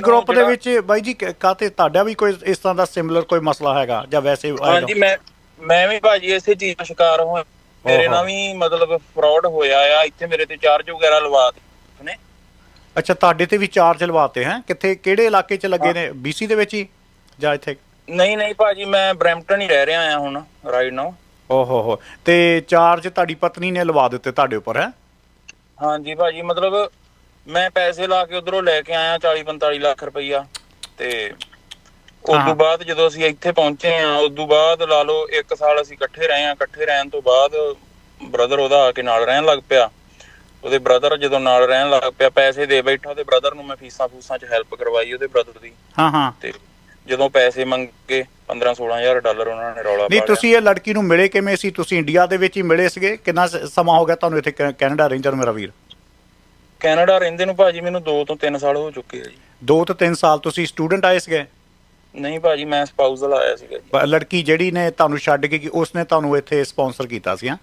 Group ਦੇ ਵਿੱਚ ਬਾਈ ਜੀ ਕਾਤੇ ਤੁਹਾਡਾ ਵੀ ਕੋਈ ਇਸ ਤਰ੍ਹਾਂ ਦਾ ਸਿਮਿਲਰ ਕੋਈ ਮਸਲਾ ਹੈਗਾ ਜਾਂ ਵੈਸੇ ਹਾਂਜੀ? ਮੈਂ ਮੈਂ ਵੀ ਭਾਜੀ ਇਸੇ ਚੀਜ਼ ਦਾ ਸ਼ਿਕਾਰ ਹੋਇਆ। ਮੇਰੇ। ਨਾਲ ਵੀ ਮਤਲਬ ਫਰਾਡ ਹੋਇਆ ਆ। ਇੱਥੇ ਮੇਰੇ ਤੇ ਚਾਰਜ ਵਗੈਰਾ ਲਵਾ ਦਿੱਤੇ ਨੇ ਅੱਛਾ ਤੁਹਾਡੇ ਤੇ ਵੀ ਚਾਰਜ ਲਵਾਤੇ ਹੈ? ਕਿੱਥੇ ਕਿਹੜੇ ਇਲਾਕੇ 'ਚ ਲੱਗੇ ਨੇ? ਬੀਸੀ ਦੇ ਵਿੱਚ ਹੀ? ਜਾਂ ਇੱਥੇ? ਨਹੀਂ ਨਹੀਂ ਭਾਜੀ ਮੈਂ ਬ੍ਰੈਂਪਟਨ ਹੀ ਰਹਿ ਰਿਹਾ ਆ ਹੁਣ ਰਾਈਟ ਨਾਓ ਓਹੋ ਹੋ ਤੇ ਚਾਰਜ ਤੁਹਾਡੀ ਪਤਨੀ ਨੇ ਲਵਾ ਦਿੱਤੇ ਤੁਹਾਡੇ ਉੱਪਰ ਹੈ? ਹਾਂਜੀ ਭਾਜੀ ਮਤਲਬ ਮੈਂ ਪੈਸੇ ਲਾ ਕੇ ਉਧਰੋਂ ਲੈ ਕੇ ਆਇਆ 40 45 ਲੱਖ ਰੁਪਈਆ ਤੇ ਉਸ। ਤੋਂ ਬਾਅਦ ਜਦੋਂ ਅਸੀਂ ਇੱਥੇ ਪਹੁੰਚੇ ਆ ਉਸ ਤੋਂ ਬਾਅਦ ਲਾ ਲਓ 1 ਸਾਲ ਅਸੀਂ ਇਕੱਠੇ ਰਹੇ ਆ ਇਕੱਠੇ ਰਹਿਣ ਤੋਂ ਬਾਅਦ ਬ੍ਰਦਰ ਉਹਦਾ ਆ ਕੇ ਨਾਲ ਰਹਿਣ ਲੱਗ ਪਿਆ। ਉਹਦੇ ਬ੍ਰਦਰ ਜਦੋਂ ਨਾਲ ਰਹਿਣ ਲੱਗ ਪਿਆ ਪੈਸੇ ਦੇ ਬੈਠਾ ਉਹਦੇ ਬ੍ਰਦਰ ਨੂੰ ਮੈਂ ਫੀਸਾਂ ਫੂਸਾਂ 'ਚ ਹੈਲਪ ਕਰਵਾਈ ਉਹਦੇ ਬ੍ਰਦਰ ਦੀ। ਹਾਂ ਹਾਂ। ਤੇ ਜਦੋਂ ਪੈਸੇ ਮੰਗੇ 15 16000 ਡਾਲਰ ਉਹਨਾਂ ਨੇ ਰੌਲਾ ਨਹੀਂ ਪਾ ਤੁਸੀਂ ਇਹ ਲੜਕੀ ਨੂੰ ਮਿਲੇ ਕਿਵੇਂ ਸੀ? ਤੁਸੀਂ ਇੰਡੀਆ ਦੇ ਵਿੱਚ ਹੀ ਮਿਲੇ ਸੀਗੇ? ਕਿੰਨਾ ਸਮਾਂ ਹੋ ਗਿਆ ਤੁਹਾਨੂੰ ਇੱਥੇ ਕੈਨੇਡਾ ਰਹਿੰਦੇ ਨੂੰ ਮੇਰਾ ਵੀਰ? ਕੈਨੇਡਾ ਰਹਿੰਦੇ ਨੂੰ ਭਾਜੀ ਮੈਨੂੰ 2 ਤੋਂ 3 ਸਾਲ ਹੋ ਚੁੱਕੇ ਆ ਜੀ। 2 ਤੋਂ 3 ਸਾਲ ਤੁਸੀਂ ਸਟੂਡੈਂਟ ਆਏ ਸੀਗੇ? ਨਹੀਂ ਭਾਜੀ ਮੈਂ ਸਪਾਊਸਲ ਆਇਆ ਸੀਗਾ ਜੀ। ਲੜਕੀ ਜਿਹੜੀ ਨੇ ਤੁਹਾਨੂੰ ਛੱਡ ਕੇ ਗਈ ਉਸਨੇ ਤੁਹਾਨੂੰ ਇੱਥੇ ਸਪਾਂਸਰ ਕੀਤਾ ਸੀ ਹਾਂ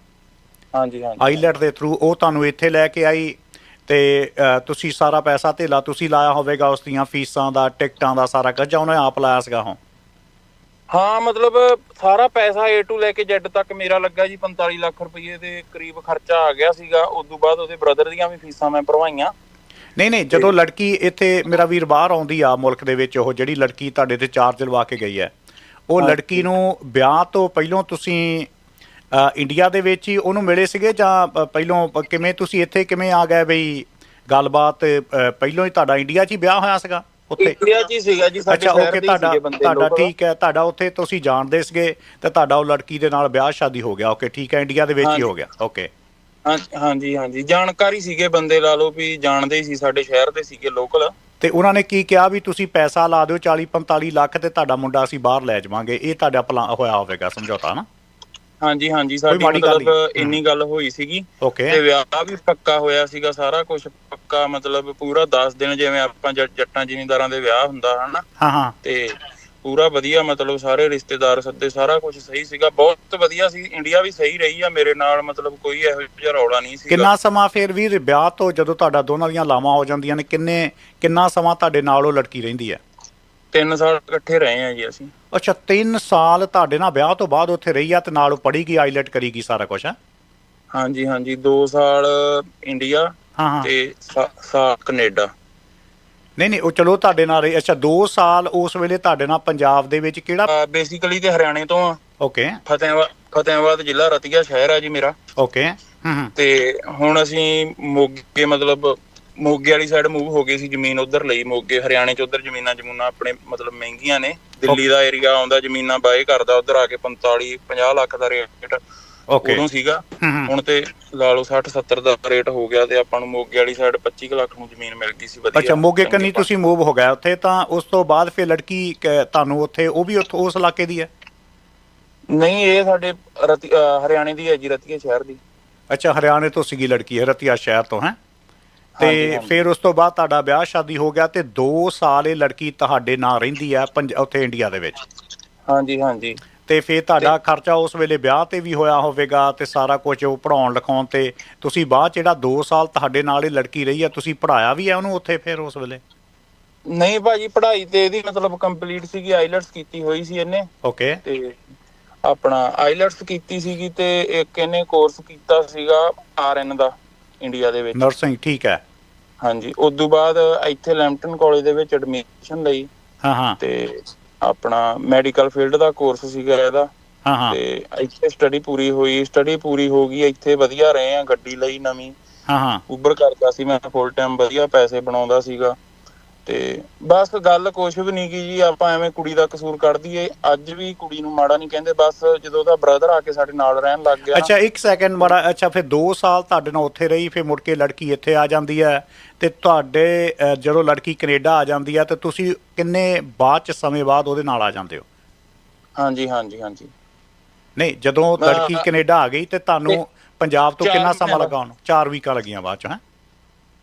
ਹਾਂਜੀ ਹਾਂਜੀ। ਆਈਲੈਟ ਦੇ ਥਰੂ ਉਹ ਤੁਹਾਨੂੰ ਇੱਥੇ ਲੈ ਕੇ ਆਈ ਤੇ ਅ, ਤੁਸੀਂ ਸਾਰਾ ਪੈਸਾ ਧੇਲਾ ਤੁਸੀਂ ਲਾਇਆ ਹੋਵੇਗਾ ਉਸ ਦੀਆਂ ਫੀਸਾਂ ਦਾ ਟਿਕਟਾਂ ਦਾ ਸਾਰਾ ਕੁਝ ਉਹਨੇ ਆਪ ਲਾਇਆ ਸੀਗਾ ਹਾਂ ਹਾਂ ਮਤਲਬ ਸਾਰਾ ਪੈਸਾ A to ਲੈ ਕੇ Z ਤੱਕ ਮੇਰਾ ਲੱਗਾ ਜੀ 45 ਲੱਖ ਰੁਪਏ ਦੇ ਕਰੀਬ ਖਰਚਾ ਆ ਗਿਆ ਸੀਗਾ। ਉਸ ਤੋਂ ਬਾਅਦ ਉਹਦੇ ਬ੍ਰਦਰ ਦੀਆਂ ਵੀ ਫੀਸਾਂ ਮੈਂ ਭਰਵਾਈਆਂ। ਨਹੀਂ ਨਹੀਂ ਜਦੋਂ ਲੜਕੀ ਇੱਥੇ ਮੇਰਾ ਵੀਰ ਬਾਹਰ ਆਉਂਦੀ ਆ ਮੁਲਕ ਦੇ ਵਿੱਚ ਉਹ ਜਿਹੜੀ ਲੜਕੀ ਤੁਹਾਡੇ ਤੇ ਚਾਰਜ ਲਵਾ ਕੇ ਗਈ ਹੈ ਉਹ। ਲੜਕੀ ਨੂੰ ਵਿਆਹ ਤੋਂ ਪਹਿਲਾਂ ਤੁਸੀਂ ਇੰਡੀਆ ਦੇ ਵਿੱਚ ਹੀ ਉਹਨੂੰ ਮਿਲੇ ਸੀਗੇ ਜਾਂ ਪਹਿਲਾਂ ਕਿਵੇਂ ਤੁਸੀਂ ਇੱਥੇ ਕਿਵੇਂ ਆ ਗਏ ਬਈ ਗੱਲਬਾਤ ਪਹਿਲਾਂ ਹੀ ਤੁਹਾਡਾ ਇੰਡੀਆ 'ਚ ਹੀ ਵਿਆਹ ਹੋਇਆ ਸੀਗਾ? ਉੱਥੇ। ਇੰਡੀਆ 'ਚ ਹੀ ਸੀਗਾ ਜੀ ਸਾਡੇ ਅੱਛਾ ਸ਼ਹਿਰ ਓਕੇ ਦੇ ਹੀ ਤੁਹਾਡਾ ਸੀਗੇ ਬੰਦੇ ਤੁਹਾਡਾ ਲੋਕ। ਠੀਕ ਹੈ ਤੁਹਾਡਾ ਉੱਥੇ ਤੁਸੀਂ ਜਾਣਦੇ ਸੀਗੇ ਤੇ ਤੁਹਾਡਾ ਉਹ ਲੜਕੀ ਦੇ ਨਾਲ ਵਿਆਹ ਸ਼ਾਦੀ ਹੋ ਗਿਆ। ਓਕੇ ਠੀਕ ਹੈ ਇੰਡੀਆ ਦੇ ਵਿੱਚ ਹੀ ਹਾਂਜੀ। ਹੋ ਗਿਆ। ਓਕੇ। ਹਾਂ- ਹਾਂਜੀ ਹਾਂਜੀ। ਜਾਣਕਾਰੀ ਸੀਗੇ ਬੰਦੇ ਲਾ ਲਓ ਵੀ ਜਾਣਦੇ ਹੀ ਸੀ ਸਾਡੇ ਸ਼ਹਿਰ ਦੇ ਸੀਗੇ ਲੋਕਲ ਤੇ ਉਹਨਾਂ ਨੇ ਕੀ ਕਿਹਾ ਵੀ ਤੁਸੀਂ ਪੈਸਾ ਲਾ ਦਿਓ 40 45 ਲੱਖ ਤੇ ਤੁਹਾਡਾ ਮੁੰਡਾ ਅਸੀਂ ਬਾਹਰ ਲੈ ਜਾਵਾਂਗੇ। ਇਹ ਤੁਹਾਡਾ ਪਲਾਨ ਹੋਇਆ ਹੋਵੇਗਾ ਸਮਝੌਤਾ ਨਾ ਹਾਂਜੀ ਹਾਂਜੀ ਸਾਡੀ ਮਾੜੀ ਗੱਲ ਮਤਲਬ ਨਹੀਂ। ਇੰਨੀ ਗੱਲ ਹੋਈ ਸੀਗੀ ਤੇ ਵਿਆਹ ਵੀ ਪੱਕਾ ਹੋਇਆ ਸੀਗਾ ਸਾਰਾ ਕੁਝ ਪੱਕਾ ਮਤਲਬ ਪੂਰਾ 10 ਦਿਨ ਜਿਵੇਂ ਆਪਾਂ ਜੱਟਾਂ ਜ਼ਿਮੀਂਦਾਰਾਂ ਦੇ ਵਿਆਹ ਹੁੰਦਾ ਹਨਾ? ਹਾਂ ਹਾਂ। ਤੇ ਪੂਰਾ ਵਧੀਆ ਮਤਲਬ ਸਾਰੇ ਰਿਸ਼ਤੇਦਾਰ ਸੱਦੇ ਸਾਰਾ ਕੁਝ ਸਹੀ ਸੀਗਾ ਬਹੁਤ ਵਧੀਆ ਸੀ ਇੰਡੀਆ ਵੀ ਸਹੀ ਰਹੀ ਆ ਮੇਰੇ ਨਾਲ ਮਤਲਬ ਕੋਈ ਇਹੋ ਜਿਹਾ ਰੌਲਾ ਨਹੀਂ ਸੀਗਾ। ਕਿੰਨਾ ਸਮਾਂ ਫਿਰ ਵੀ ਵਿਆਹ ਤੋਂ ਜਦੋਂ ਤੁਹਾਡਾ ਦੋਨਾਂ ਦੀਆਂ ਲਾਵਾਂ ਹੋ ਜਾਂਦੀਆਂ ਨੇ ਕਿੰਨੇ ਕਿੰਨਾ ਸਮਾਂ ਤੁਹਾਡੇ ਨਾਲ ਉਹ ਲੜਕੀ ਰਹਿੰਦੀ ਹੈ? 3 ਸਾਲ ਇਕੱਠੇ ਰਹੇ ਆ ਜੀ ਅਸੀਂ। ਅੱਛਾ 3 ਸਾਲ ਤੁਹਾਡੇ ਨਾਲ ਵਿਆਹ ਤੋਂ ਬਾਅਦ ਉੱਥੇ ਰਹੀ ਆ ਤੇ ਨਾਲ ਉਹ ਪੜ੍ਹੀਗੀ ਆਈਲੈਟ ਕਰੀਗੀ ਸਾਰਾ ਕੁਝ ਹੈ? ਹਾਂਜੀ ਹਾਂਜੀ 2 ਸਾਲ ਇੰਡੀਆ ਹਾਂ ਹਾਂ। ਤੇ ਸਾਲ ਕੈਨੇਡਾ। ਨਹੀਂ ਨਹੀਂ ਉਹ ਚਲੋ ਤੁਹਾਡੇ ਨਾਲ ਰਹੀ ਅੱਛਾ 2 ਸਾਲ ਉਸ ਵੇਲੇ ਤੁਹਾਡੇ ਨਾਲ ਪੰਜਾਬ ਦੇ ਵਿੱਚ ਕਿਹੜਾ ਬੇਸਿਕਲੀ ਤੇ ਹਰਿਆਣੇ ਤੋਂ ਆ। ਓਕੇ ਫਤਿਹਾਬਾਦ ਫਤਿਹਾਬਾਦ ਜ਼ਿਲ੍ਹਾ ਰਤੀਆ ਸ਼ਹਿਰ ਆ ਜੀ ਮੇਰਾ। ਓਕੇ ਹੂੰ ਹੂੰ। ਤੇ ਹੁਣ ਅਸੀਂ ਮੋਗੇ ਮਤਲਬ ਮੋਗੇ ਵਾਲੀ ਸਾਈਡ ਮੂਵ ਹੋ ਗਏ ਸੀ ਜ਼ਮੀਨ ਉਧਰ ਲਈ ਮੋਗੇ ਹਰਿਆਣੇ ਚ ਉਧਰ ਜ਼ਮੀਨਾਂ ਜਮੂਨਾਂ ਆਪਣੇ ਮਤਲਬ ਮਹਿੰਗੀਆਂ ਨੇ। ਦਿੱਲੀ ਦਾ ਏਰੀਆ ਆਉਂਦਾ ਜ਼ਮੀਨਾਂ ਬਾਏ ਕਰਦਾ ਉਧਰ ਆ ਕੇ 45 50 ਲੱਖ ਦਾ ਰੇਟ ਓਕੇ ਉਦੋਂ ਸੀਗਾ। ਹੁਣ ਤੇ ਲਾ ਲਓ 60 70 ਦਾ ਰੇਟ ਹੋ ਗਿਆ ਤੇ ਆਪਾਂ ਨੂੰ ਮੋਗੇ ਵਾਲੀ ਸਾਈਡ 25 ਕੁ ਲੱਖ ਨੂੰ ਜ਼ਮੀਨ ਮਿਲ ਗਈ ਸੀ ਵਧੀਆ। ਅੱਛਾ ਮੋਗੇ ਕੰਨੀ ਤੁਸੀਂ ਮੂਵ ਹੋ ਗਏ ਉੱਥੇ ਤਾਂ ਉਸ ਤੋਂ ਬਾਅਦ ਫਿਰ ਲੜਕੀ ਤੁਹਾਨੂੰ ਉੱਥੇ ਉਹ ਵੀ ਉੱਥੋਂ ਉਸ ਇਲਾਕੇ ਦੀ ਹੈ? ਨਹੀਂ ਇਹ ਸਾਡੇ ਹਰਿਆਣੇ ਦੀ ਹੈ ਜੀ ਰਤੀਆ ਸ਼ਹਿਰ ਦੀ। ਅੱਛਾ ਹਰਿਆਣੇ ਤੋਂ ਸੀਗੀ ਲੜਕੀ ਹੈ ਰਤੀਆ ਸ਼ਹਿਰ ਤੋਂ ਹੈ? ਤੇ। ਫਿਰ ਉਸ ਤੋਂ ਬਾਅਦ ਤੁਹਾਡਾ ਵਿਆਹ ਸ਼ਾਦੀ ਹੋ ਗਿਆ ਤੇ 2 ਸਾਲ ਇਹ ਲੜਕੀ ਤੁਹਾਡੇ ਨਾਲ ਰਹਿੰਦੀ ਹੈ ਪੰਜ- ਉੱਥੇ ਇੰਡੀਆ ਦੇ ਵਿੱਚ। ਹਾਂਜੀ ਹਾਂਜੀ। ਤੇ ਫਿਰ ਤੁਹਾਡਾ ਖਰਚਾ ਉਸ ਵੇਲੇ ਵਿਆਹ ਤੇ ਵੀ ਹੋਇਆ ਹੋਵੇਗਾ ਤੇ ਸਾਰਾ ਕੁਝ ਉਹ ਪੜਾਉਣ ਲਿਖਾਉਣ ਤੇ ਤੁਸੀਂ ਬਾਅਦ 'ਚ ਜਿਹੜਾ 2 ਸਾਲ ਤੁਹਾਡੇ ਨਾਲ ਇਹ ਲੜਕੀ ਰਹੀ ਆ ਤੁਸੀਂ ਪੜਾਇਆ ਵੀ ਹੈ ਉਹਨੂੰ ਉੱਥੇ ਫਿਰ ਉਸ ਵੇਲੇ? ਨਹੀਂ ਭਾਜੀ ਪੜ੍ਹਾਈ ਤੇ ਇਹਦੀ ਮਤਲਬ ਕੰਪਲੀਟ ਸੀਗੀ ਆਈਲਟਸ ਕੀਤੀ ਹੋਈ ਸੀ ਇਹਨੇ। ਓਕੇ ਤੇ ਆਪਣਾ ਆਈਲਟਸ ਕੀਤੀ ਸੀਗੀ ਤੇ ਇੱਕ ਇਹਨੇ ਕੋਰਸ ਕੀਤਾ ਸੀਗਾ ਆਰਐਨ ਦਾ। ਇੰਡੀਆ ਦੇ ਵਿੱਚ। ਨਰਸਿੰਗ ਠੀਕ ਹੈ। ਹਾਂਜੀ ਉਸ ਤੋਂ ਬਾਅਦ ਇੱਥੇ ਲੈਂਪਟਨ ਕਾਲਜ ਦੇ ਵਿੱਚ ਐਡਮਿਸ਼ਨ ਲਈ। ਹਾਂ ਹਾਂ। ਤੇ ਆਪਣਾ ਮੈਡੀਕਲ ਫੀਲਡ ਦਾ ਕੋਰਸ ਸੀਗਾ ਇਹਦਾ। ਹਾਂ ਹਾਂ। ਤੇ ਇੱਥੇ ਸਟੱਡੀ ਪੂਰੀ ਹੋਈ। ਸਟੱਡੀ ਪੂਰੀ ਹੋ ਗਈ ਇੱਥੇ ਵਧੀਆ ਰਹੇ ਆ ਗੱਡੀ ਲਈ ਨਵੀਂ। ਹਾਂ ਹਾਂ। ਉਬਰ ਕਰਦਾ ਸੀ ਮੈਂ ਫੁੱਲ ਟਾਈਮ ਵਧੀਆ ਪੈਸੇ ਬਣਾਉਂਦਾ ਸੀਗਾ। ਤੇ ਬਸ ਗੱਲ ਕੁਛ ਵੀ ਨਹੀਂ ਕੀ ਜੀ ਆਪਾਂ ਐਵੇਂ ਕੁੜੀ ਦਾ ਕਸੂਰ ਕੱਢ ਦਈਏ। ਅੱਜ ਵੀ ਕੁੜੀ ਨੂੰ ਮਾੜਾ ਨਹੀਂ ਕਹਿੰਦੇ ਬਸ ਜਦੋਂ ਉਹਦਾ ਬ੍ਰਦਰ ਆ ਕੇ ਸਾਡੇ ਨਾਲ ਰਹਿਣ ਲੱਗ ਗਿਆ। ਅੱਛਾ ਇੱਕ ਸੈਕਿੰਡ ਬੜਾ ਅੱਛਾ ਫਿਰ 2 ਸਾਲ ਤੁਹਾਡੇ ਨਾਲ ਉੱਥੇ ਰਹੀ ਫਿਰ ਮੁੜ ਕੇ ਲੜਕੀ ਇੱਥੇ ਆ ਜਾਂਦੀ ਹੈ। ਤੇ ਤੁਹਾਡੇ ਜਦੋਂ ਲੜਕੀ ਕੈਨੇਡਾ ਆ ਜਾਂਦੀ ਹੈ ਤੇ ਤੁਸੀਂ ਕਿੰਨੇ ਬਾਅਦ ਚ ਸਮੇਂ ਬਾਅਦ ਉਹਦੇ ਨਾਲ ਆ ਜਾਂਦੇ ਹੋ? ਹਾਂਜੀ ਹਾਂਜੀ ਹਾਂਜੀ। ਨਹੀਂ ਜਦੋਂ ਲੜਕੀ ਕੈਨੇਡਾ ਆ ਗਈ ਤੇ ਤੁਹਾਨੂੰ ਪੰਜਾਬ ਤੋਂ ਕਿੰਨਾ ਸਮਾਂ ਲੱਗਾ ਉਹਨੂੰ? 4 ਵੀਕਾਂ ਲੱਗੀਆਂ ਬਾਅਦ ਚ ਹੈ?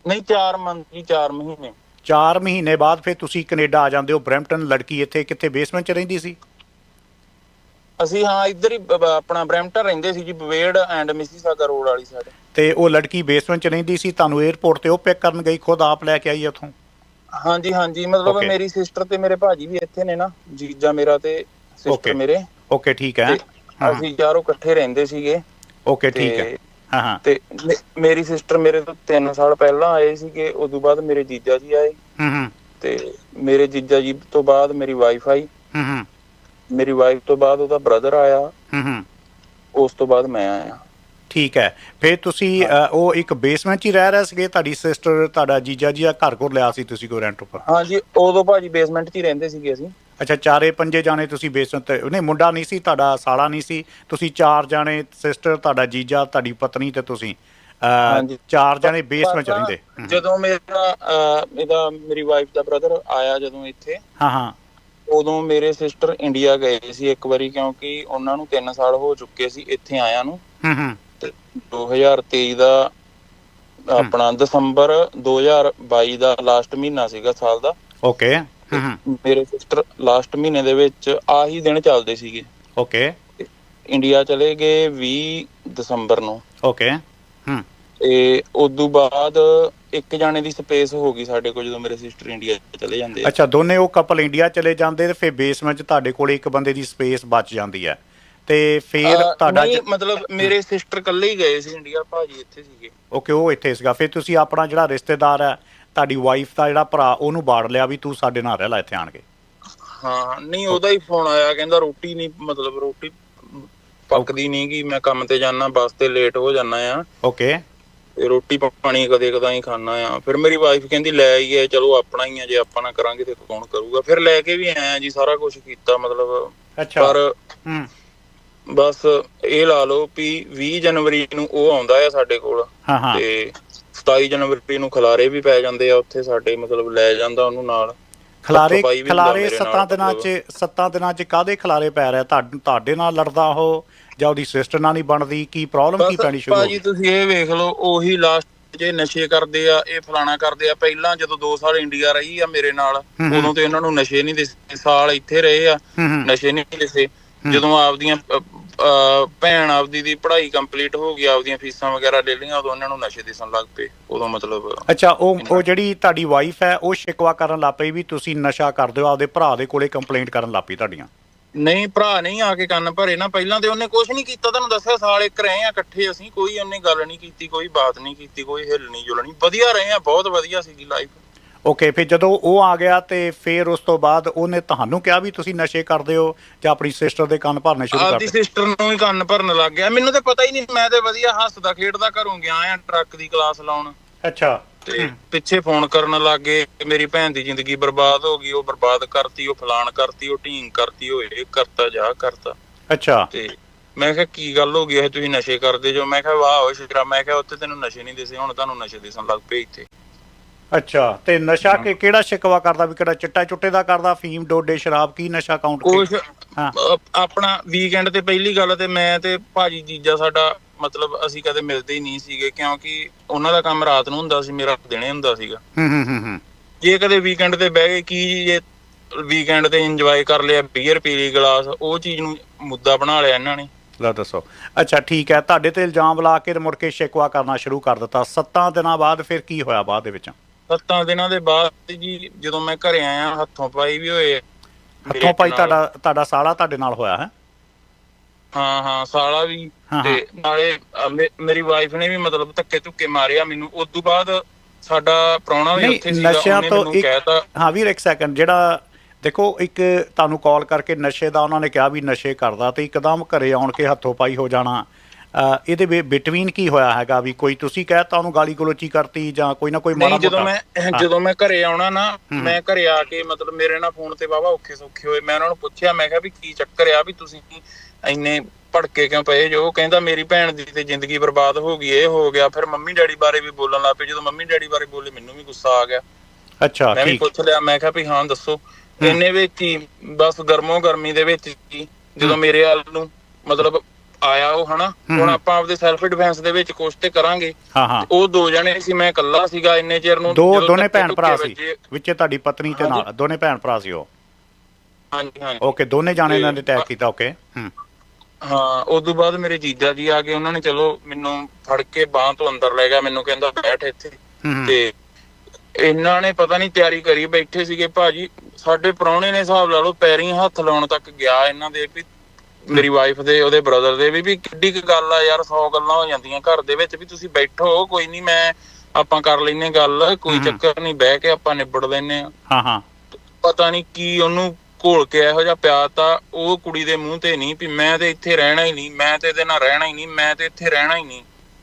ਨਹੀਂ 4 ਮੰਥ ਜੀ 4 ਮਹੀਨੇ। 4 ਮਹੀਨੇ ਬਾਅਦ ਫਿਰ ਤੁਸੀਂ ਕੈਨੇਡਾ ਆ ਜਾਂਦੇ ਹੋ ਬ੍ਰੈਂਪਟਨ ਲੜਕੀ ਇੱਥੇ ਕਿੱਥੇ ਬੇਸਮੈਂਟ ਚ ਰਹਿੰਦੀ ਸੀ? ਅਸੀਂ ਹਾਂ ਇੱਧਰ ਹੀ ਬ- ਆਪਣਾ ਬ੍ਰੈਂਪਟਨ ਰਹਿੰਦੇ ਸੀ ਜੀ ਬਵੇੜ ਐਂਡ ਮਿਸੀਸਾਗਾ ਰੋਡ ਵਾਲੀ ਸਾਈਡ ਤੇ ਉਹ ਲੜਕੀ ਬੇਸਮੈਂਟ ਚ ਰਹਿੰਦੀ ਸੀ ਤੁਹਾਨੂੰ 에ਅਰਪੋਰਟ ਤੇ ਉਹ ਪਿਕ ਕਰਨ ਗਈ ਖੁਦ ਆਪ ਲੈ ਕੇ ਆਈ ਉੱਥੋਂ? ਹਾਂਜੀ ਹਾਂਜੀ ਮਤਲਬ Okay. ਮੇਰੀ ਸਿਸਟਰ ਤੇ ਮੇਰੇ ਭਾਜੀ ਵੀ ਇੱਥੇ ਨੇ ਨਾ ਜੀਜਾ ਮੇਰਾ ਤੇ Okay. ਸਿਸਟਰ ਮੇਰੇ। ਓਕੇ ਠੀਕ ਹੈ। ਤੇ ਅਸੀਂ ਚਾਰੋਂ ਇਕੱਠੇ ਰਹਿੰਦੇ ਸੀਗੇ। ਓਕੇ ਠੀਕ ਹੈ। ਤੇ ਹਾਂ ਹਾਂ ਤੇ ਮੇਰੀ ਸਿਸਟਰ ਮੇਰੇ ਤੋਂ 3 ਸਾਲ ਪਹਿਲਾਂ ਆਏ ਸੀਗੇ ਉਦੋਂ ਬਾਅਦ ਮੇਰੇ ਜੀਜਾ ਜੀ ਆਏ। ਹੂੰ ਹੂੰ। ਤੇ ਮੇਰੇ ਜੀਜਾ ਜੀ ਤੋਂ ਬਾਅਦ ਮੇਰੀ ਵਾਈਫ ਆਈ। ਹੂੰ ਹੂੰ। ਮੇਰੀ ਵਾਈਫ ਤੋਂ ਬਾਅਦ ਉਹਦਾ ਬ੍ਰਦਰ ਆਇਆ। ਹੂੰ ਹੂੰ। ਉਸ ਤੋਂ ਬਾਅਦ ਮੈਂ ਆਇਆ। ਠੀਕ ਹੈ। ਫਿਰ ਤੁਸੀਂ ਉਹ ਇੱਕ ਬੇਸਮੈਂਟ 'ਚ ਹੀ ਰਹਿ ਰਹੇ ਸੀਗੇ? ਤੁਹਾਡੀ ਸਿਸਟਰ ਤੁਹਾਡਾ ਜੀਜਾ ਜੀ ਆ ਘਰ ਕੋਲ ਲਿਆ ਸੀ ਤੁਸੀਂ ਕੋਈ ਰੈਂਟ ਉੱਪਰ? ਹਾਂਜੀ ਉਦੋਂ ਭਾਜੀ ਬੇਸਮੈਂਟ 'ਚ ਹੀ ਰਹਿੰਦੇ ਸੀਗੇ ਅਸੀਂ। ਅੱਛਾ ਚਾਰੇ ਪੰਜੇ ਜਾਣੇ ਤੁਸੀਂ ਬੇਸਮੈਂਟ ਤੇ ਨਹੀਂ ਮੁੰਡਾ ਨਹੀਂ ਸੀ ਤੁਹਾਡਾ ਸਾਲਾ ਨਹੀਂ ਸੀ ਤੁਸੀਂ ਚਾਰ ਜਾਣੇ ਸਿਸਟਰ ਤੁਹਾਡਾ ਜੀਜਾ ਤੁਹਾਡੀ ਪਤਨੀ ਤੇ ਤੁਸੀਂ ਹਾਂਜੀ। ਚਾਰ ਜਾਣੇ ਬੇਸਮੈਂਟ 'ਚ ਪਰ ਨਾ, ਰਹਿੰਦੇ। ਜਦੋਂ ਮੇਰਾ ਅਹ, ਇਹਦਾ ਮੇਰੀ ਵਾਈਫ ਦਾ ਬ੍ਰਦਰ ਆਇਆ ਜਦੋਂ ਇੱਥੇ ਹਾਂ ਹਾਂ। ਉਦੋਂ ਮੇਰੇ ਸਿਸਟਰ ਇੰਡੀਆ ਗਏ ਸੀ ਇੱਕ ਵਾਰੀ ਕਿਉਂਕਿ ਉਹਨਾਂ ਨੂੰ 3 ਸਾਲ ਹੋ ਚੁੱਕੇ ਸੀ ਇੱਥੇ ਆਇਆਂ ਨੂੰ। ਹੂੰ ਹੂੰ ਤੇ 2023 ਦਾ ਆਪਣਾ ਦਸੰਬਰ 2022 ਦਾ ਲਾਸਟ ਮਹੀਨਾ ਸੀਗਾ ਸਾਲ ਦਾ। ਓਕੇ ਮੇਰੇ ਸਿਸਟਰ ਲਾਸਟ ਮਹੀਨੇ ਦੇ ਵਿੱਚ ਆਹੀ ਦਿਨ ਚੱਲਦੇ ਸੀਗੇ। ਓਕੇ ਇੰਡੀਆ ਚਲੇ ਗਏ 20 ਦਸੰਬਰ ਨੂੰ। ਓਕੇ ਹੂੰ। ਤੇ ਉਦੋਂ ਬਾਅਦ ਇੱਕ ਜਾਣੇ ਦੀ ਸਪੇਸ ਹੋ ਗਈ ਸਾਡੇ ਕੋਲ ਜਦੋਂ ਮੇਰੇ ਸਿਸਟਰ ਇੰਡੀਆ ਚਲੇ ਜਾਂਦੇ। ਅੱਛਾ ਦੋਨੇ ਉਹ ਕਪਲ ਇੰਡੀਆ ਚਲੇ ਜਾਂਦੇ ਤੇ ਫਿਰ ਬੇਸਮੈਂਟ 'ਚ ਤੁਹਾਡੇ ਕੋਲ ਇੱਕ ਬੰਦੇ ਦੀ ਸਪੇਸ ਬਚ ਜਾਂਦੀ ਹੈ। ਤੇ ਫਿਰ ਤੁਹਾਡਾ ਨਹੀਂ ਮਤਲਬ ਮੇਰੇ ਸਿਸਟਰ ਇਕੱਲੇ ਹੀ ਗਏ ਸੀ ਇੰਡੀਆ ਭਾਜੀ ਇੱਥੇ ਸੀਗੇ। ਓਕੇ ਉਹ ਇੱਥੇ ਸੀਗਾ। ਫਿਰ ਤੁਸੀਂ ਆਪਣਾ ਜਿਹੜਾ ਰਿਸ਼ਤੇਦਾਰ ਹੈ ਤੁਹਾਡੀ ਵਾਈਫ ਦਾ ਜਿਹੜਾ ਭਰਾ ਉਹਨੂੰ ਬਾੜ ਲਿਆ ਵੀ ਤੂੰ ਸਾਡੇ ਨਾਲ ਰਹਿ ਲੈ ਇੱਥੇ ਆਣ ਕੇ। ਹਾਂ ਨਹੀਂ ਉਹਦਾ ਹੀ ਫੋਨ ਆਇਆ ਕਹਿੰਦਾ ਰੋਟੀ ਨਹੀਂ ਮਤਲਬ ਰੋਟੀ ਪੱਕਦੀ ਨਹੀਂ ਗੀ ਮੈਂ ਕੰਮ ਤੇ ਜਾਣਾ ਬੱਸ ਤੇ ਲੇਟ ਹੋ ਜਾਣਾ ਆ। ਓਕੇ ਰੋਟੀ ਪਾਣੀ ਕਦੇ ਕਦਾਈ ਖਾਣਾ ਆ। ਫਿਰ ਮੇਰੀ ਵਾਈਫ ਕਹਿੰਦੀ ਲੈ ਆਈਏ ਚਲੋ ਆਪਣਾ ਹੀ ਆ ਜੇ ਆਪਾਂ ਨਾ ਕਰਾਂਗੇ ਤੇ ਕੌਣ ਕਰੂਗਾ। ਫਿਰ ਲੈ ਕੇ ਵੀ ਆਇਆ ਜੀ ਸਾਰਾ ਕੁਝ ਕੀਤਾ ਮਤਲਬ ਅੱਛਾ। ਪਰ ਹੂੰ। ਬਸ ਇਹ ਲਾ ਲਓ ਵੀ 20 ਜਨਵਰੀ ਨੂੰ ਉਹ ਆਉਂਦਾ ਆ ਸਾਡੇ ਕੋਲ। ਹਾਂ ਹਾਂ। ਤੇ 27 ਜਨਵਰੀ ਨੂੰ ਖਲਾਰੇ ਵੀ ਪੈ ਜਾਂਦੇ ਆ ਉੱਥੇ ਸਾਡੇ ਮਤਲਬ ਲੈ ਜਾਂਦਾ ਉਹਨੂੰ ਨਾਲ। ਖਲਾਰੇ ਖਲਾਰੇ ਮੇਰੇ ਨਾਲ ਸੱਤਾਂ ਦਿਨਾਂ 'ਚ ਸੱਤਾਂ ਦਿਨਾਂ 'ਚ ਕਾਦੇ ਖਲਾਰੇ ਪੈ ਰਿਹਾ? ਤੁਹਾਡ- ਤੁਹਾਡੇ ਨਾਲ ਲੜਦਾ ਉਹ ਜਾਂ ਉਹਦੀ ਸਿਸਟਰ ਨਾਲ ਨਹੀਂ ਬਣਦੀ? ਕੀ ਪ੍ਰੋਬਲਮ ਕੀ ਪੈਣੀ ਸ਼ੁਰੂ ਹੋ ਭਾਜੀ ਤੁਸੀਂ ਇਹ ਵੇਖ ਲਓ ਉਹੀ ਲਾਸਟ ਜੇ ਨਸ਼ੇ ਕਰਦੇ ਆ ਇਹ ਫਲਾਣਾ ਕਰਦੇ ਆ ਪਹਿਲਾਂ ਜਦੋਂ 2 ਸਾਲ ਇੰਡੀਆ ਰਹੀ ਆ ਮੇਰੇ ਨਾਲ। ਉਦੋਂ ਤੇ ਇਹਨਾਂ ਨੂੰ ਨਸ਼ੇ ਨਹੀਂ ਦਿਸੇ ਸਾਲ ਇੱਥੇ ਰਹੇ ਆ ਨਸ਼ੇ ਨਹੀਂ ਦਿਸੇ। ਜਦੋਂ ਆਪਦੀਆਂ ਭੈਣ ਆਪਦੀ ਦੀ ਪੜ੍ਹਾਈ ਕੰਪਲੀਟ ਹੋ ਗਈ ਆਪਦੀਆਂ ਫੀਸਾਂ ਵਗੈਰਾ ਲੈ ਲਈਆਂ ਉਦੋਂ ਇਹਨਾਂ ਨੂੰ ਨਸ਼ੇ ਦਿਸਣ ਲੱਗ ਪਏ। ਉਦੋਂ ਮਤਲਬ ਅੱਛਾ ਉਹ ਉਹ ਜਿਹੜੀ ਤੁਹਾਡੀ ਵਾਈਫ ਹੈ ਉਹ ਸ਼ਿਕਵਾ ਕਰਨ ਲੱਗ ਪਈ ਵੀ ਤੁਸੀਂ ਨਸ਼ਾ ਕਰਦੇ ਹੋ ਆਪਦੇ ਭਰਾ ਦੇ ਕੋਲੇ ਕੰਪਲੇਂਟ ਕਰਨ ਲੱਗ ਪਈ ਤੁਹਾਡੀਆਂ। ਨਹੀਂ ਭਰਾ ਨਹੀਂ ਆ ਕੇ ਕੰਨ ਭਰੇ ਨਾ ਪਹਿਲਾਂ ਤੇ ਉਹਨੇ ਕੁਝ ਨਹੀਂ ਕੀਤਾ ਤੁਹਾਨੂੰ ਦੱਸਿਆ ਸਾਲ ਇੱਕ ਰਹੇ ਆ ਇਕੱਠੇ ਅਸੀਂ ਕੋਈ ਉਹਨੇ ਗੱਲ ਨਹੀਂ ਕੀਤੀ ਕੋਈ ਬਾਤ ਨਹੀਂ ਕੀਤੀ ਕੋਈ ਹਿੱਲਣੀ ਜੁਲਣੀ। ਵਧੀਆ ਰਹੇ ਆ ਬਹੁਤ ਵਧੀਆ ਸੀਗੀ ਲਾਈਫ ਓਕੇ ਫਿਰ ਜਦੋਂ ਉਹ ਆ ਗਿਆ ਤੇ ਫਿਰ ਉਸ ਤੋਂ ਬਾਅਦ ਉਹਨੇ ਤੁਹਾਨੂੰ ਕਿਹਾ ਵੀ ਤੁਸੀਂ ਨਸ਼ੇ ਕਰਦੇ ਹੋ ਜਾਂ ਆਪਣੀ ਸਿਸਟਰ ਦੇ ਕੰਨ ਭਰਨੇ ਸ਼ੁਰੂ ਕਰ ਆਪਦੀ ਦਿੱਤੇ ਸਿਸਟਰ ਨੂੰ ਹੀ ਕੰਨ ਭਰਨ ਲੱਗ ਗਿਆ। ਮੈਨੂੰ ਤਾਂ ਪਤਾ ਹੀ ਨਹੀਂ ਮੈਂ ਤੇ ਵਧੀਆ ਹੱਸਦਾ ਖੇਡਦਾ ਘਰੋਂ ਗਿਆ ਆ ਟਰੱਕ ਦੀ ਕਲਾਸ ਲਾਉਣ। ਅੱਛਾ। ਤੇ ਪਿੱਛੇ ਫੋਨ ਕਰਨ ਲੱਗੇ ਮੇਰੀ ਭੈਣ ਦੀ ਜ਼ਿੰਦਗੀ ਬਰਬਾਦ ਹੋ ਗਈ ਉਹ ਬਰਬਾਦ ਕਰਤੀ ਉਹ ਫਲਾਣ ਕਰਤੀ ਉਹ ਢੀਂਗ ਕਰਤੀ ਉਹ ਇਹ ਕਰਤਾ ਜਾ ਕਰਤਾ। ਅੱਛਾ। ਤੇ ਮੈਂ ਕਿਹਾ ਕੀ ਗੱਲ ਹੋ ਗਈ? ਇਹ ਤੁਸੀਂ ਨਸ਼ੇ ਕਰਦੇ ਜੋ? ਮੈਂ ਕਿਹਾ ਵਾਹ ਓਏ ਸ਼ਿਕਰਾ ਮੈਂ ਕਿਹਾ ਉੱਥੇ ਤੈਨੂੰ ਨਸ਼ੇ ਨਹੀਂ ਦਿਸੇ ਹੁਣ ਤੁਹਾਨੂੰ ਨਸ਼ੇ ਦਿਸਣ ਲੱਗ ਪਏ ਇੱਥੇ। ਅੱਛਾ ਤੇ ਨਸ਼ਾ ਕਿ ਕਿਹੜਾ ਸ਼ਿਕਵਾ ਕਰਦਾ ਵੀ ਕਿਹੜਾ ਚਿੱਟਾ ਚੁੱਟੇ ਦਾ ਕਰਦਾ ਫੀਮ ਡੋਡੇ ਸ਼ਰਾਬ ਕੀ ਨਸ਼ਾ ਕਾਊਂਟ ਕੁਛ ਹਾਂ। ਅ- ਆਪਣਾ ਵੀਕਐਂਡ ਤੇ ਪਹਿਲੀ ਗੱਲ ਤੇ ਮੈਂ ਤੇ ਭਾਜੀ ਜੀਜਾ ਸਾਡਾ ਮਤਲਬ ਅਸੀਂ ਕਦੇ ਮਿਲਦੇ ਹੀ ਨਹੀਂ ਸੀਗੇ ਕਿਉਂਕਿ ਉਹਨਾਂ ਦਾ ਕੰਮ ਰਾਤ ਨੂੰ ਹੁੰਦਾ ਸੀ ਮੇਰਾ ਦਿਨੇ ਹੁੰਦਾ ਸੀਗਾ। ਹੂੰ ਹੂੰ ਹੂੰ ਹੂੰ। ਜੇ ਕਦੇ ਵੀਕਐਂਡ ਤੇ ਬਹਿ ਗਏ ਕੀ ਜੇ ਵੀਕਐਂਡ ਤੇ ਇੰਜੋਏ ਕਰ ਲਿਆ ਬੀਅਰ ਪੀ ਲਈ ਗਲਾਸ ਉਹ ਚੀਜ਼ ਨੂੰ ਮੁੱਦਾ ਬਣਾ ਲਿਆ ਇਹਨਾਂ ਨੇ। ਲੈ ਦੱਸੋ। ਅੱਛਾ ਠੀਕ ਹੈ ਤੁਹਾਡੇ ਤੇ ਇਲਜ਼ਾਮ ਲਾ ਕੇ ਮੁੜ ਕੇ ਸ਼ਿਕਵਾ ਕਰਨਾ ਸ਼ੁਰੂ ਕਰ ਦਿੱਤਾ। ਸੱਤਾਂ ਦਿਨਾਂ ਬਾਅਦ ਫਿਰ ਕੀ ਹੋਇਆ ਬਾਅਦ ਦੇ ਵਿੱਚ? ਸੱਤਾਂ ਦਿਨਾਂ ਦੇ ਬਾਅਦ ਜੀ ਜਦੋਂ ਮੈਂ ਘਰੇ ਆਇਆ ਹੱਥੋਂ ਪਾਈ ਵੀ ਹੋਏ ਹੱਥੋਂ ਨਾਲ। ਤੁਹਾਡਾ ਤੁਹਾਡਾ ਸਾਲਾ ਤੁਹਾਡੇ ਨਾਲ ਹੋਇਆ ਹੈ? ਹਾਂ ਹਾਂ ਸਾਲਾ ਵੀ ਤੇ ਨਾਲੇ ਮੇਰੀ ਵਾਈਫ ਨੇ ਵੀ ਮਤਲਬ ਧੱਕੇ ਧੁੱਕੇ ਮਾਰਿਆ ਮੈਨੂੰ। ਉਸ ਤੋਂ ਬਾਅਦ ਸਾਡਾ ਪ੍ਰਾਹੁਣਾ ਵੀ ਉੱਥੇ ਸੀਗਾ ਨਸ਼ਿਆਂ ਤੋਂ ਇੱਕ- ਹਾਂ ਵੀਰ ਇੱਕ ਸੈਕਿੰਡ ਜਿਹੜਾ ਦੇਖੋ ਇੱਕ ਤੁਹਾਨੂੰ ਕਾਲ ਕਰਕੇ ਨਸ਼ੇ ਦਾ ਉਹਨਾਂ ਨੇ ਕਿਹਾ ਵੀ ਨਸ਼ੇ ਕਰਦਾ ਤੇ ਇੱਕਦਮ ਘਰੇ ਆਉਣ ਕੇ ਹੱਥੋਂ ਪਾਈ ਹੋ ਜਾਣਾ। ਇਹਦੇ ਬਿਟਵੀਨ ਕੀ ਹੋਇਆ ਹੈਗਾ ਵੀ ਕੋਈ ਤੁਸੀਂ ਕਹਿਤਾ ਉਹਨੂੰ ਗਾਲੀ ਗਲੋਚੀ ਕਰਤੀ ਜਾਂ ਕੋਈ ਨਾ ਕੋਈ ਮਾੜਾ ਨਹੀਂ ਜਦੋਂ ਮੋਟਾ? ਮੈਂ। ਜਦੋਂ ਮੈਂ ਘਰੇ ਆਉਣਾ ਨਾ ਮੈਂ ਘਰੇ ਆ ਕੇ ਮਤਲਬ ਮੇਰੇ ਨਾਲ ਫੋਨ ਤੇ ਵਾਵਾ ਔਖੇ ਸੌਖੇ ਹੋਏ। ਮੈਂ ਉਹਨਾਂ ਨੂੰ ਪੁੱਛਿਆ ਮੈਂ ਕਿਹਾ ਵੀ ਕੀ ਚੱਕਰ ਆ ਵੀ ਤੁਸੀਂ ਇੰਨੇ ਭੜਕੇ ਕਿਉਂ ਪਏ ਜੋ? ਕਹਿੰਦਾ ਮੇਰੀ ਭੈਣ ਦੀ ਤੇ ਜ਼ਿੰਦਗੀ ਬਰਬਾਦ ਹੋ ਗਈ ਇਹ ਹੋ ਗਿਆ। ਫਿਰ ਮੰਮੀ ਡੈਡੀ ਬਾਰੇ ਵੀ ਬੋਲਣ ਲੱਗ ਪਏ। ਜਦੋਂ ਮੰਮੀ ਡੈਡੀ ਬਾਰੇ ਬੋਲੇ ਮੈਨੂੰ ਵੀ ਗੁੱਸਾ ਆ ਗਿਆ। ਅੱਛਾ ਮੈਂ ਵੀ ਪੁੱਛ ਲਿਆ ਮੈਂ ਕਿਹਾ ਵੀ ਹਾਂ ਦੱਸੋ। ਇੰਨੇ ਵਿੱਚ ਹੀ ਬਸ ਗਰਮੋ ਗਰਮੀ ਦੇ ਵਿੱਚ ਹੀ ਜਦੋਂ ਮੇਰੇ ਵੱਲ ਨੂੰ ਮਤਲਬ ਆਇਆ ਉਹ ਹਨਾ ਹੁਣ ਆਪਾਂ ਆਪਦੇ ਸੈਲਫ ਡਿਫੈਂਸ ਦੇ ਵਿੱਚ ਕੁਛ ਤੇ ਕਰਾਂਗੇ। ਹਾਂ ਹਾਂ। ਉਹ ਦੋ ਜਣੇ ਸੀ ਮੈਂ ਇਕੱਲਾ ਸੀਗਾ ਇੰਨੇ ਚਿਰ ਨੂੰ ਦੋ ਦੋਨੇ ਭੈਣ ਭਰਾ ਸੀ। ਵਿੱਚ ਤੁਹਾਡੀ ਪਤਨੀ ਤੇ ਨਾਲ ਦੋਨੇ ਭੈਣ ਭਰਾ ਸੀ ਉਹ? ਹਾਂਜੀ ਹਾਂਜੀ। ਓਕੇ ਦੋਨੇ ਜਾਣੇ ਇਹਨਾਂ ਨੇ ਅਟੈਕ ਕੀਤਾ ਓਕੇ ਹੂੰ। ਹਾਂ ਉਸ ਤੋਂ ਬਾਅਦ ਮੇਰੇ ਜੀਜਾ ਜੀ ਆ ਕੇ ਉਹਨਾਂ ਨੇ ਚਲੋ ਮੈਨੂੰ ਫੜ ਕੇ ਬਾਹ ਤੋਂ ਅੰਦਰ ਲੈ ਗਿਆ ਮੈਨੂੰ ਕਹਿੰਦਾ ਬੈਠ ਇੱਥੇ। ਹੂੰ, ਹੂੰ। ਤੇ ਇਹਨਾਂ ਨੇ ਪਤਾ ਨਹੀਂ ਤਿਆਰੀ ਕਰੀ ਬੈਠੇ ਸੀਗੇ ਭਾਜੀ ਸਾਡੇ ਪ੍ਰਾਹੁਣੇ ਨੇ ਹਿਸਾਬ ਲਾ ਲਓ ਪੈਰੀਂ ਹੱਥ ਲਾਉਣ ਤੱਕ ਗਿਆ ਇਹਨਾਂ ਦੇ ਵੀ। ਮੇਰੀ ਵਾਈਫ ਦੇ ਉਹਦੇ ਬ੍ਰਦਰ ਦੇ ਵੀ ਵੀ ਕਿੱਡੀ ਕੁ ਗੱਲ ਆ ਯਾਰ 100 ਗੱਲਾਂ ਹੋ ਜਾਂਦੀਆਂ ਘਰ ਦੇ ਵਿੱਚ ਵੀ ਤੁਸੀਂ ਬੈਠੋ ਕੋਈ ਨਹੀਂ ਮੈਂ ਆਪਾਂ ਕਰ ਲੈਨੇ ਗੱਲ ਕੋਈ। ਚੱਕਰ ਨਹੀਂ ਬਹਿ ਕੇ ਆਪਾਂ ਨਿਬੜ ਲੈਨੇ ਆ ਹਾਂ ਹਾਂ। ਪਤਾ ਨਹੀਂ ਕੀ ਉਹਨੂੰ ਘੋਲ ਕੇ ਇਹੋ ਜਿਹਾ ਪਿਆ ਤਾਂ ਉਹ ਕੁੜੀ ਦੇ ਮੂੰਹ ਤੇ ਨਹੀਂ ਵੀ ਮੈਂ ਤੇ ਇੱਥੇ ਰਹਿਣਾ ਹੀ ਨਹੀਂ ਮੈਂ ਤੇ ਇਹਦੇ ਨਾਲ ਰਹਿਣਾ ਹੀ ਨਹੀਂ ਮੈਂ ਤੇ ਇੱਥੇ ਰਹਿਣਾ ਹੀ ਨਹੀਂ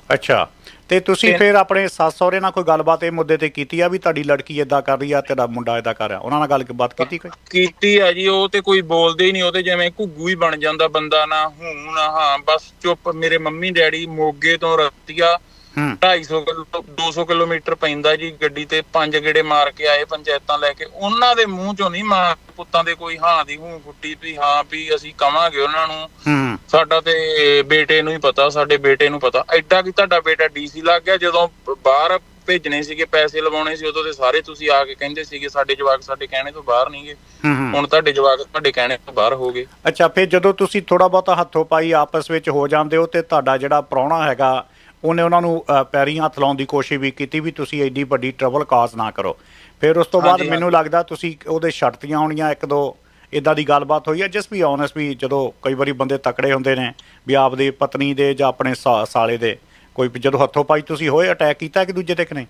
ਅੱਛਾ। ਤੇ ਤੁਸੀਂ ਫਿਰ ਆਪਣੇ ਸੱਸ ਸਹੁਰੇ ਨਾਲ ਕੋਈ ਗੱਲਬਾਤ ਇਹ ਮੁੱਦੇ ਤੇ ਕੀਤੀ ਆ ਵੀ ਤੁਹਾਡੀ ਲੜਕੀ ਇਦਾਂ ਕਰ ਰਹੀ ਆ ਤੇਰਾ ਮੁੰਡਾ ਇਦਾਂ ਕਰ ਰਿਹਾ? ਉਹਨਾਂ ਨਾਲ ਗੱਲ ਬਾਤ ਕੀਤੀ ਕੋਈ? ਕੀਤੀ ਆ ਜੀ ਉਹ ਤੇ ਕੋਈ ਬੋਲਦੇ ਹੀ ਨਹੀਂ ਉਹ ਤੇ ਜਿਵੇਂ ਘੁੱਗੂ ਹੀ ਬਣ ਜਾਂਦਾ ਬੰਦਾ ਨਾ ਹੂੰ ਨਾ ਹਾਂ ਬਸ ਚੁੱਪ ਮੇਰੇ ਮੰਮੀ ਡੈਡੀ ਮੋਗੇ ਤੋਂ ਰਤੀਆ 250 ਕਿਲੋ 200 ਕਿਲੋਮੀਟਰ ਪੈਂਦਾ ਜੀ ਗੱਡੀ ਤੇ ਪੰਜ ਗੇੜੇ ਮਾਰ ਕੇ ਆਏ ਪੰਚਾਇਤਾਂ ਲੈ ਕੇ। ਉਹਨਾਂ ਦੇ ਮੂੰਹ ਚੋਂ ਨਹੀਂ ਮਾਂ ਪੁੱਤਾਂ ਦੇ ਕੋਈ ਹਾਂ ਦੀ ਹੂੰ ਫੁੱਟੀ ਵੀ ਹਾਂ ਵੀ ਅਸੀਂ ਕਵਾਂਗੇ ਉਹਨਾਂ ਨੂੰ। ਹੂੰ। ਸਾਡਾ ਤੇ ਬੇਟੇ ਨੂੰ ਹੀ ਪਤਾ ਸਾਡੇ ਬੇਟੇ ਨੂੰ ਪਤਾ। ਐਡਾ ਕਿ ਤੁਹਾਡਾ ਬੇਟਾ ਡੀਸੀ ਲੱਗ ਗਿਆ ਜਦੋਂ ਬਾਹਰ ਭੇਜਣੇ ਸੀਗੇ ਪੈਸੇ ਲਵਾਉਣੇ ਸੀ ਉਦੋਂ ਤੇ ਸਾਰੇ ਤੁਸੀਂ ਆ ਕੇ ਕਹਿੰਦੇ ਸੀਗੇ ਸਾਡੇ ਜਵਾਕ ਸਾਡੇ ਕਹਿਣੇ ਤੋਂ ਬਾਹਰ ਨਹੀਂਗੇ ਹੁਣ ਤੁਹਾਡੇ ਜਵਾਕ ਤੁਹਾਡੇ ਕਹਿਣੇ ਤੋਂ ਬਾਹਰ ਹੋ ਗਏ। ਅੱਛਾ ਫਿਰ ਜਦੋਂ ਤੁਸੀਂ ਥੋੜਾ ਬਹੁਤਾ ਹੱਥੋਂ ਪਾਈ ਆਪਸ ਵਿੱਚ ਹੋ ਜਾਂਦੇ ਹੋ ਤੇ ਤੁਹਾਡਾ ਜਿਹੜਾ ਪ੍ਰਾਹੁਣਾ ਹੈਗਾ ਉਹਨੇ ਉਹਨਾਂ ਨੂੰ ਪੈਰੀਂ ਹੱਥ ਲਾਉਣ ਦੀ ਕੋਸ਼ਿਸ਼ ਵੀ ਕੀਤੀ ਵੀ ਤੁਸੀਂ ਐਡੀ ਵੱਡੀ ਟਰਬਲ ਕਾਜ਼ ਨਾ ਕਰੋ। ਫਿਰ ਉਸ ਤੋਂ ਬਾਅਦ ਮੈਨੂੰ ਲੱਗਦਾ ਤੁਸੀਂ ਉਹਦੇ ਛੱਡਤੀਆਂ ਹੋਣੀਆਂ ਇੱਕ ਦੋ ਇਦਾਂ ਦੀ ਗੱਲਬਾਤ ਹੋਈ ਹੈ ਜਿਸ ਵੀ ਓਨੈਸਟ ਵੀ ਜਦੋਂ ਕਈ ਵਾਰੀ ਬੰਦੇ ਤਕੜੇ ਹੁੰਦੇ ਨੇ ਵੀ ਆਪਦੀ ਪਤਨੀ ਦੇ ਜਾਂ ਆਪਣੇ ਸਾਲੇ ਦੇ ਕੋਈ ਜਦੋਂ ਹੱਥੋਂ ਪਾਈ ਤੁਸੀਂ ਹੋਏ ਅਟੈਕ ਕੀਤਾ ਕਿ ਦੂਜੇ ਤੇ ਕਿ ਨਹੀਂ?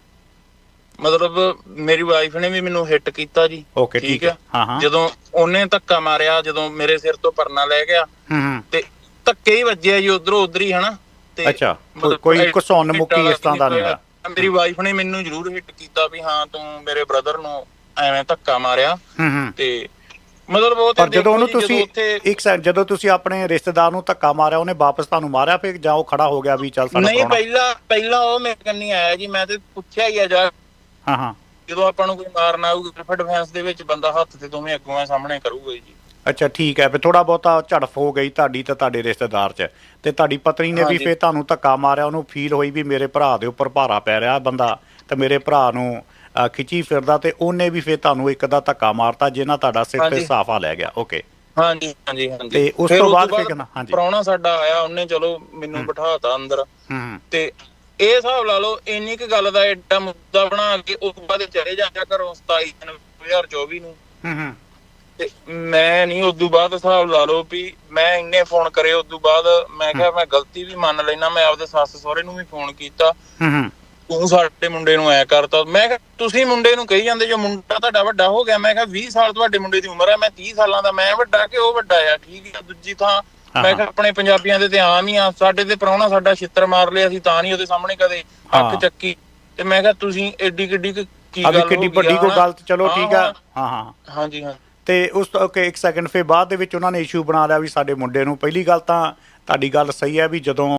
ਮਤਲਬ ਮੇਰੀ ਵਾਈਫ ਨੇ ਵੀ ਮੈਨੂੰ ਹਿੱਟ ਕੀਤਾ ਜੀ। ਓਕੇ ਠੀਕ ਹੈ। ਹਾਂ ਹਾਂ। ਜਦੋਂ ਉਹਨੇ ਧੱਕਾ ਮਾਰਿਆ ਜਦੋਂ ਮੇਰੇ ਸਿਰ ਤੋਂ ਪਰਨਾ ਲੈ ਗਿਆ ਹੂੰ ਹੂੰ। ਤੇ ਧੱਕੇ ਹੀ ਵੱਜਿਆ ਜੀ ਉਧਰੋਂ ਉਧਰ ਹੀ ਹਨਾ? ਤੇ ਅੱਛਾ, ਕੋਈ- ਮਤਲਬ ਕੋਈ ਹਿੱਟ ਘਸੁੰਨ ਮੁੱਕੀ ਇਸ ਤਰ੍ਹਾਂ ਦਾ ਨਹੀਂ ਹੋਇਆ। ਮੇਰੀ ਵਾਈਫ ਨੇ ਮੈਨੂੰ ਜ਼ਰੂਰ ਹਿੱਟ ਕੀਤਾ ਵੀ ਹਾਂ ਤੂੰ ਮੇਰੇ ਬ੍ਰਦਰ ਨੂੰ ਐਵੇਂ ਧੱਕਾ ਮਾਰਿਆ। ਤੇ ਮਤਲਬ ਉਹ ਤੇ ਜਦੋਂ ਉਹਨੂੰ ਤੁਸੀਂ ਇੱਕ ਸੈਕਿੰਡ ਜਦੋਂ ਤੁਸੀਂ ਆਪਣੇ ਰਿਸ਼ਤੇਦਾਰ ਨੂੰ ਧੱਕਾ ਮਾਰਿਆ ਉਹਨੇ ਵਾਪਸ ਤੁਹਾਨੂੰ ਮਾਰਿਆ ਫਿਰ ਜਾਂ ਉਹ ਖੜਾ ਹੋ ਗਿਆ ਵੀ ਚੱਲ ਸਾਡਾ ਨਹੀਂ ਪਹਿਲਾਂ ਪਹਿਲਾਂ ਉਹ ਮੇਰੇ ਕੰਨੀ ਆਇਆ ਜੀ ਮੈਂ ਤੇ ਪੁੱਛਿਆ ਹੀ ਆ ਜਾ। ਹਾਂ ਹਾਂ। ਜਦੋਂ ਆਪਾਂ ਨੂੰ ਕੋਈ ਮਾਰਨ ਆਊਗਾ ਸੈਲਫ ਡਿਫੈਂਸ ਦੇ ਵਿੱਚ ਬੰਦਾ ਹੱਥ ਤੇ ਦੋਵੇਂ ਅੱਗੋਂ ਸਾਹਮਣੇ ਕਰੂਗਾ ਜੀ। ਅੱਛਾ ਠੀਕ ਹੈ ਫਿਰ ਥੋੜਾ ਬਹੁਤਾ ਝੜਫ ਹੋ ਗਈ ਤੁਹਾਡੀ ਤੇ ਤੁਹਾਡੇ ਰਿਸ਼ਤੇਦਾਰ 'ਚ। ਤੇ ਤੁਹਾਡੀ ਪਤਨੀ ਨੇ ਵੀ ਹਾਂਜੀ। ਫਿਰ ਤੁਹਾਨੂੰ ਧੱਕਾ ਮਾਰਿਆ ਉਹਨੂੰ ਫੀਲ ਹੋਈ ਵੀ ਮੇਰੇ ਭਰਾ ਦੇ ਉੱਪਰ ਭਾਰਾ ਪੈ ਰਿਹਾ ਬੰਦਾ ਤੇ ਮੇਰੇ ਭਰਾ ਨੂੰ ਅ, ਖਿੱਚੀ ਫਿਰਦਾ ਤੇ ਉਹਨੇ ਵੀ ਫਿਰ ਤੁਹਾਨੂੰ ਇੱਕ ਦਾ ਧੱਕਾ ਮਾਰਤਾ ਜਿਹਨਾਂ ਤੁਹਾਡਾ ਸਿਰ ਤੇ ਹਾਂਜੀ। ਸਾਫਾ ਲੈ ਗਿਆ। ਓਕੇ। ਹਾਂਜੀ ਹਾਂਜੀ ਹਾਂਜੀ। ਤੇ ਉਸ ਫਿਰ ਤੋਂ ਬਾਅਦ ਫਿਰ ਕਹਿਣਾ- ਹਾਂਜੀ। ਪ੍ਰਾਹੁਣਾ ਸਾਡਾ ਆਇਆ ਉਹਨੇ ਚਲੋ ਮੈਨੂੰ ਬਿਠਾਤਾ ਅੰਦਰ। ਹੂੰ ਤੇ ਇਹ ਹਿਸਾਬ ਲਾ ਲਓ ਇੰਨੀ ਕੁ ਗੱਲ ਦਾ ਐਡਾ ਮੁੱਦਾ ਬਣਾ ਕੇ ਉਸ ਤੋਂ ਬਾਅਦ ਚਲੇ ਜਾਂਦਾ ਘਰੋਂ 27 ਜਨਵਰੀ 2024 ਨੂੰ। ਹੂੰ ਹੂੰ। ਤੇ ਮੈਂ ਨਹੀਂ ਉਸ ਤੋਂ ਬਾਅਦ ਹਿਸਾਬ ਲਾ ਲਓ ਵੀ ਮੈਂ ਇੰਨੇ ਫੋਨ ਕਰੇ ਉਸ ਤੋਂ ਬਾਅਦ ਮੈਂ ਕਿਹਾ ਮੈਂ ਗਲਤੀ ਵੀ ਮੰਨ ਲੈਣਾ ਮੈਂ ਆਪਦੇ ਸੱਸ ਸਹੁਰੇ ਨੂੰ ਵੀ ਫੋਨ ਕੀਤਾ। ਹੂੰ ਹੂੰ। ਤੂੰ ਸਾਡੇ ਮੁੰਡੇ ਨੂੰ ਐ ਕਰਤਾ। ਮੈਂ ਕਿਹਾ ਤੁਸੀਂ ਮੁੰਡੇ ਨੂੰ ਕਹੀ ਜਾਂਦੇ ਜੋ ਮੁੰਡਾ ਤੁਹਾਡਾ ਵੱਡਾ ਹੋ ਗਿਆ ਮੈਂ ਕਿਹਾ 20 ਸਾਲ ਤੁਹਾਡੇ ਮੁੰਡੇ ਦੀ ਉਮਰ ਹੈ ਮੈਂ 30 ਸਾਲਾਂ ਦਾ ਮੈਂ ਵੱਡਾ ਕਿ ਉਹ ਵੱਡਾ ਆ? ਠੀਕ ਹੈ ਦੂਜੀ ਥਾਂ ਮੈਂ ਕਿਹਾ ਆਪਣੇ ਪੰਜਾਬੀਆਂ ਦੇ ਤੇ ਆਮ ਹੀ ਆ ਸਾਡੇ ਤੇ ਪ੍ਰਾਹੁਣਾ ਸਾਡਾ ਛਿੱਤਰ ਮਾਰ ਲਿਆ ਸੀ ਤਾਂ ਨਹੀਂ ਉਹਦੇ ਸਾਹਮਣੇ ਕਦੇ ਹਾਂ। ਅੱਖ ਚੱਕੀ। ਤੇ ਮੈਂ ਕਿਹਾ ਤੁਸੀਂ ਐਡੀ ਕਿੱਡੀ ਕੁ ਕੀ ਆ ਗੱਲ ਕਿੱਡੀ ਹੋ ਗਈ ਵੱਡੀ ਆ ਕੋਈ ਹਨਾ? ਗੱਲ ਚਲੋ ਹਾਂ, ਠੀਕ ਆ। ਹਾਂ ਹਾਂ। ਹਾਂਜੀ ਹਾਂ। ਤੇ ਉਸ ਤੋਂ ਓਕੇ ਇੱਕ ਸੈਕਿੰਡ ਫਿਰ ਬਾਅਦ ਦੇ ਵਿੱਚ ਉਹਨਾਂ ਨੇ ਇਸ਼ੂ ਬਣਾ ਲਿਆ ਵੀ ਸਾਡੇ ਮੁੰਡੇ ਨੂੰ। ਪਹਿਲੀ ਗੱਲ ਤਾਂ ਤੁਹਾਡੀ ਗੱਲ ਸਹੀ ਹੈ ਵੀ ਜਦੋਂ